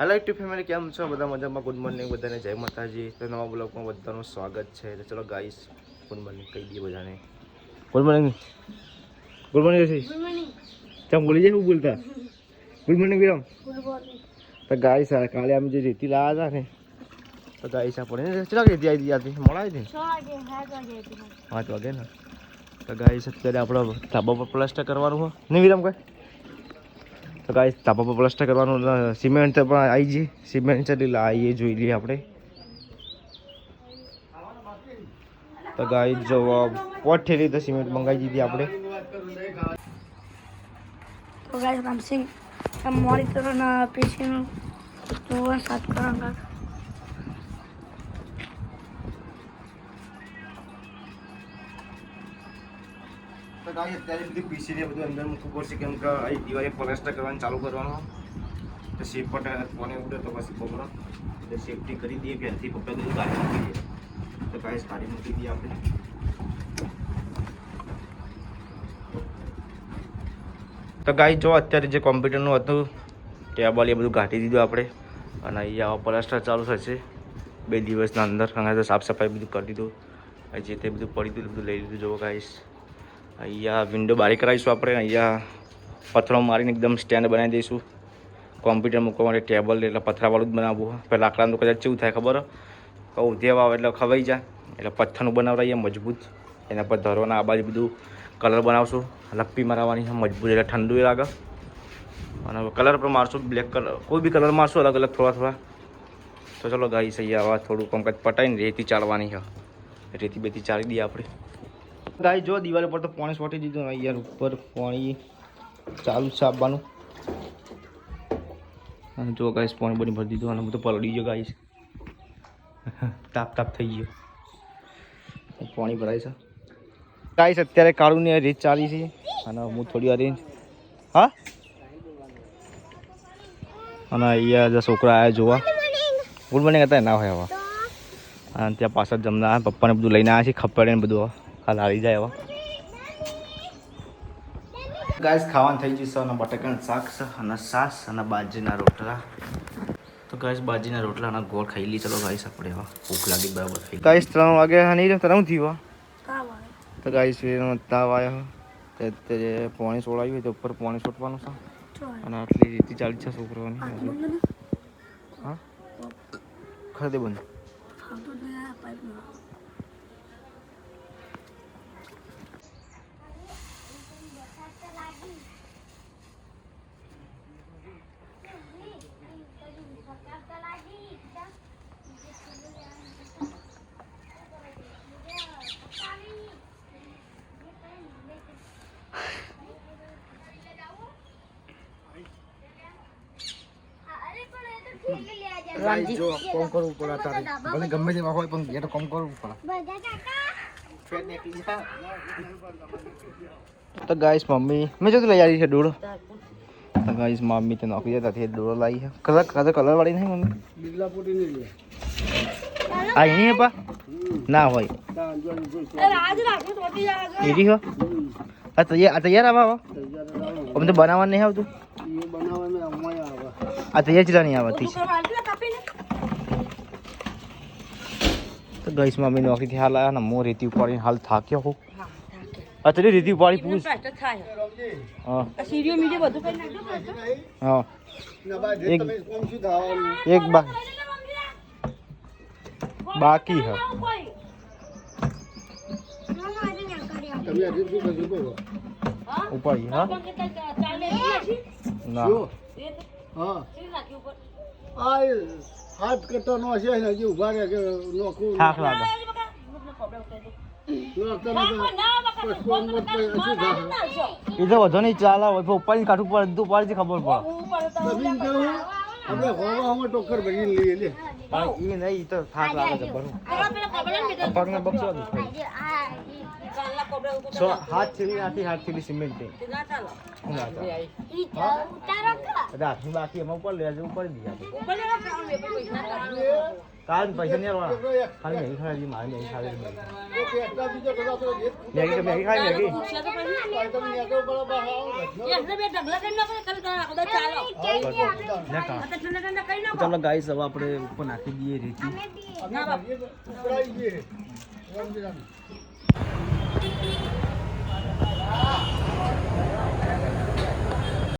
Hello YouTube family કેમ છો? બધા મજામાં? ગુડ મોર્નિંગ બધાને જય માતાજી. તો નવા બ્લોગમાં બધાનું સ્વાગત છે. તો ચલો ગાઈસ ગુડ મોર્નિંગ કહી દઈએ બધાને. Good morning good morning Rishi ચમ બોલી જાય બોલતા? Good morning Viram. તો ગાઈસ આ કાલે અમે જે રેતી લાવ્યા હતા ને તો ગાઈસ આપણે ચલા રેતી આવી હતી? મોડા આવી હતી પાંચ વાગે ને? તો ગાઈસ અત્યારે આપણો ધાબા પર પ્લાસ્ટર કરવાનું હોય નહીં વિરમ કઈ તો કાંઈ ધાબા પર પ્લાસ્ટર કરવાનું સિમેન્ટ પણ આવી જઈએ સિમેન્ટ છે એટલે આવીએ જોઈ લઈએ આપણે. તો ગાય જવાબ પોઠે તો સિમેન્ટ મંગાવી દીધી આપણે. તો ગાય રામસિંગ મોરી તરફ પેશીનું સાત કરવાનું તો પડશે, કેમ કે અહીં દિવાળી પ્લાસ્ટર કરવાનું ચાલુ કરવાનું. તો શેપ પર કોને ઉડે તો પછી કરી દઈએ પહેલથી પકડા બધું ગાડી મૂકી દઈએ તો ગાઈસ, ગાડી મૂકી દઈએ આપણે. તો ગાઈ જો અત્યારે જે કોમ્પ્યુટરનું હતું, ટેબલ એ બધું કાઢી દીધું આપણે. અને અહીંયા પ્લાસ્ટર ચાલુ થશે. બે દિવસના અંદર સાફ સફાઈ બધું કરી દીધું. જે તે બધું પડી દીધું બધું લઈ લીધું. જોવો ગાઈશ અહીંયા વિન્ડો બારી કરાવીશું આપણે. અહીંયા પથરો મારીને એકદમ સ્ટેન્ડ બનાવી દઈશું. કોમ્પ્યુટર મૂકવા માટે ટેબલ એટલે પથરાવાળું જ બનાવવું. પહેલાં લાકડાનું તો કદાચ કેવું થાય ખબર? કહું ઉધેવા આવે એટલે ખવાઈ જાય. એટલે પથ્થરનું બનાવડાવીએ મજબૂત. એના પર ધરવાના આ બાજુ બધું કલર બનાવશું. લપ્પી મારવાની છે મજબૂત. એટલે ઠંડુ લાગે. અને કલર પણ મારશું. બ્લેક કલર કોઈ બી કલર મારશું, અલગ અલગ થોડા થોડા. તો ચલો ગાઈ સહી આવા થોડું કામકાજ પટાઈને રેતી ચાળવાની છે. રેતી બેતી ચાળી દઈએ આપણે. ગાય જો દિવાલ ઉપર તો પાણી છોટી દીધું ને યાર, ઉપર પાણી ચાલુ છે આપવાનું. અને જો ગાઈસ, પાણી બની ભરી દીધું અને હું તો પલળી ગયો ગાઈસ. તાપ તાપ થઈ ગયો. પાણી ભરાય છે. ગાઈસ, અત્યારે કાળુની રીત ચાલી છે અને હું થોડી વાર હા? અને અહીંયા છોકરા આવ્યા જોવા. ગુડ મોર્નિંગ હતા, ના હોય હવે અને ત્યાં પાછળ જમના પપ્પાને બધું લઈને આવ્યા છે, ખપડે ને બધું. હાલ આવી જાય હવે. ગાઈસ ખાવાનું થઈ જશે અને બટાકાનું શાક છે અને સાસ અને બાજરીના રોટલા. તો ગાઈસ બાજરીના રોટલા અને ગોળ ખાઈ લઈએ. ચલો ગાઈસ આપણે એવા ભૂખ લાગી બરાબર થઈ ગાઈસ ત્રણ વાગે નહીં ત્રણ થયું તો ગાઈસ તાવ આવ્યો તે અત્યારે પાણી સોળાવ્યું હોય તો ઉપર પાણી છોટવાનું છે. અને આટલી રીતિ ચાલી છે છોકરાઓની. હા? ખરી દે બંધ? જ નહીં આ પાઇપમાં ગાઈસ જો કોમ કરવું પડે તારે. ભલે ગમે તેવા હોય પણ ઘેર કોમ કરવું પડે. તો ગાઈસ મમ્મી મેં જો લઈ આવી છે ડોળો તો ગાઈસ મમ્મી તો નોકરી જતા હતી ડોળો લાવી છે. કલર કલર કલર વાળી નહીં મમ્મી? આ નહીં પા? ના હોય. તો એરી હો? આ તૈયાર આ તૈયાર આવા આવા અમને તો બનાવવાનું નહીં આવતું. આ તૈયાર ચીલા નહીં આવતી તો ગઈસ મમ્મી નોકરીથી હાલ આવ્યા ને હું રેતી ઉપાડીને હાલ થાક્યો હું. અત્યારે રેતી ઉપાડી પૂછ. હા. એક એક બા બાકી હે. ઉપાડી હા? ના હાથ કરતો નો. છે ને. હજી ઊભા રહે કે નોખું થાક લાગે. એ તો વધુ નહીં ચાલે હોય ઉપાડીને કાઢવું પડે બધું ઉપાડી ખબર પડે. જમીન કેવું આપણે ટોકર ભરીને લઈએ લે. પણ એ નહીં તો થાક લાગે છે ભરું. પગને બક્ષો છ હાથ થેલી નાખી હાથ થેલી સિમેન્ટ ના ચાલે. રાખી બાકી એમાં ઉપર લેજે ઉપર દીધા કાલ પૈસા નહીં આવવાના ખાલી મેગી મારી મેગી બીજો બધા તો મેગી મેગી? તમે બહાર ચાલો. ગાઈસ હવે આપણે ઉપર નાખી દઈએ રેતી. ઉપરાઈ રમજી રમજી ding ding.